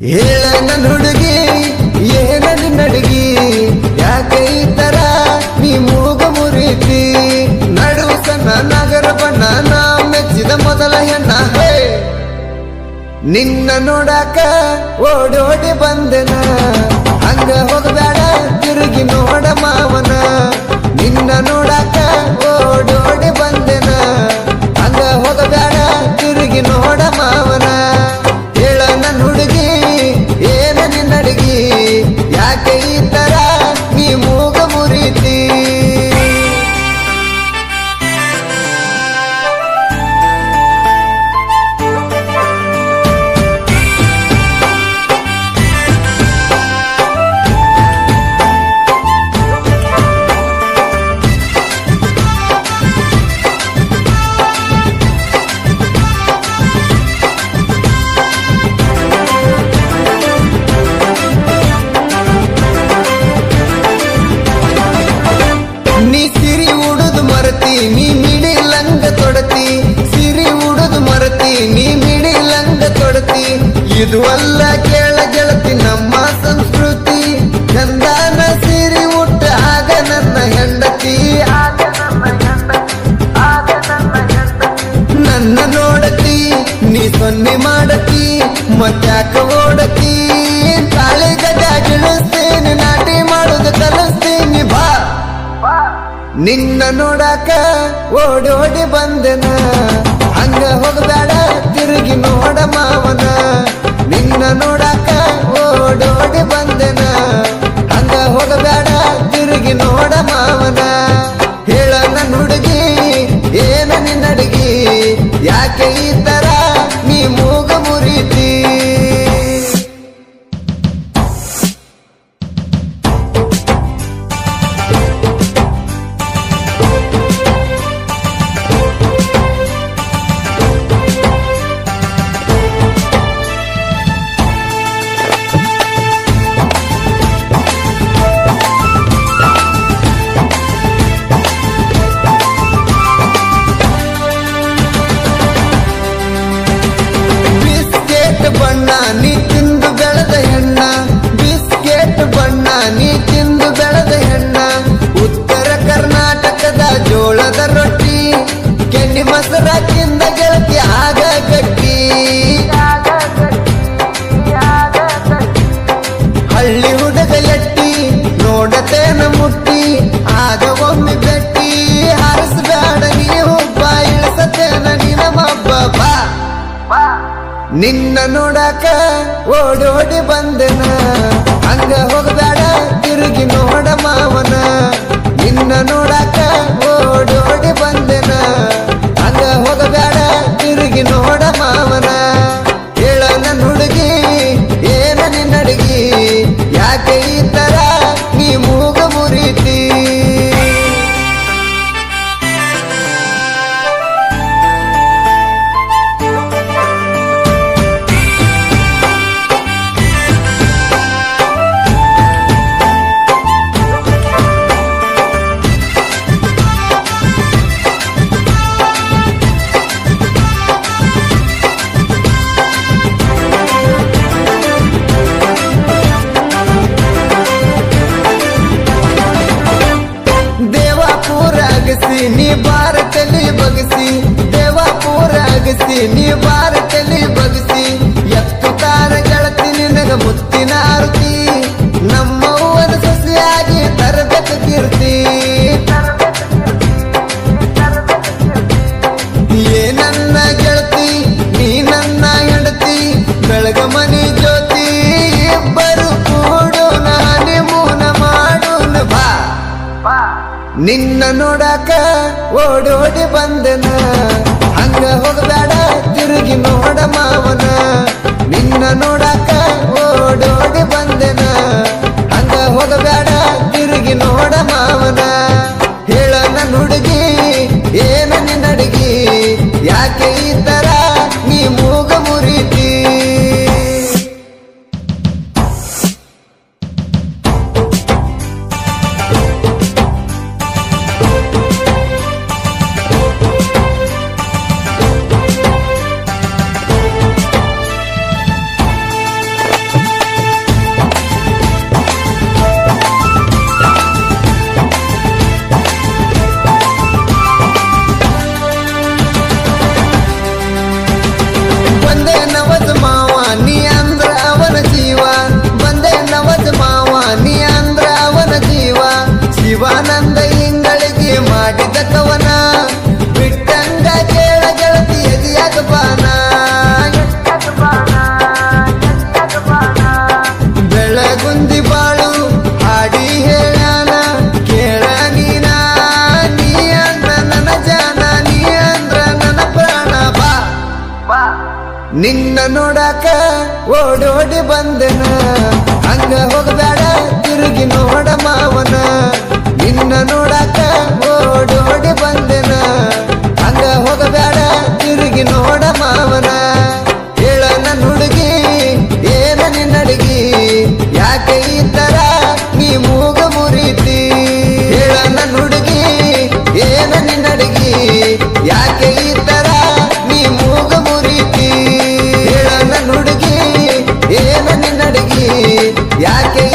ಹೇಳ ನನ್ನ ಹುಡುಗಿ ಏನ ನಡುಗಿ, ಯಾಕೆ ಈ ನೀ ಮೂಗ ಮುರಿತಿ? ನಡು ಸಣ್ಣ ನಗರ ಬಣ್ಣ ನಾ ಮೆಚ್ಚಿದ ಮೊದಲ ಹೆಣ್ಣ, ಹೇ. ನಿನ್ನ ನೋಡಾಕ ಓಡೋಡಿ ಬಂದೆನ? ಹಂಗ ಹೋಗಬೇಡ, ತಿರುಗಿ ನೋಡ ಮಾವನ. ನಿನ್ನ ನೋಡಾಕ ಓಡೋಡಿ ಬಂದೆನ? ಉಡುದು ಮರತಿ ನೀ ಮಿಡಿ ಲಂಗ ತೊಡತಿ ಸಿರಿ ಉಡುದು ಮರತಿ ನೀ ಮಿಡಿ ಲಂಗ ತೊಡತಿ ಇದು ಅಲ್ಲ ಕೇಳ ಗೆಳತಿ ನಮ್ಮ ಸಂಸ್ಕೃತಿ ಚಂದನ ನಿನ್ನ ನೋಡಾಕ ಓಡೋಡಿ ಬಂದೆನ. ಹಂಗ ಹೋಗಬೇಡ ತಿರುಗಿ ನೋಡ ಮಾವನ. ನಿನ್ನ ನೋಡಾಕ ಓಡೋಡಿ ಬಂದೆನ. नानी ನಿನ್ನ ನೋಡಾಕ ಓಡೋಡಿ ಬಂದೆನ. ಹಂಗ ಹೋಗಬೇಡ ತಿರುಗಿ ನೋಡ ಮಾವನ. ನಿನ್ನ ನೋಡಾಕ ಓಡೋಡಿ ನಿನ್ನ ನೋಡಾಕ ಓಡೋಡಿ ಬಂದನ. ಹಂಗ ಹೋಗಬೇಡ ತಿರುಗಿ ನೋಡ ಮಾವನ. ನಿನ್ನ ನೋಡಾಕ ಓಡೋಡಿ ಬಂದೆನ. ಹಂಗ ಹೋಗ ಯಾಕೆ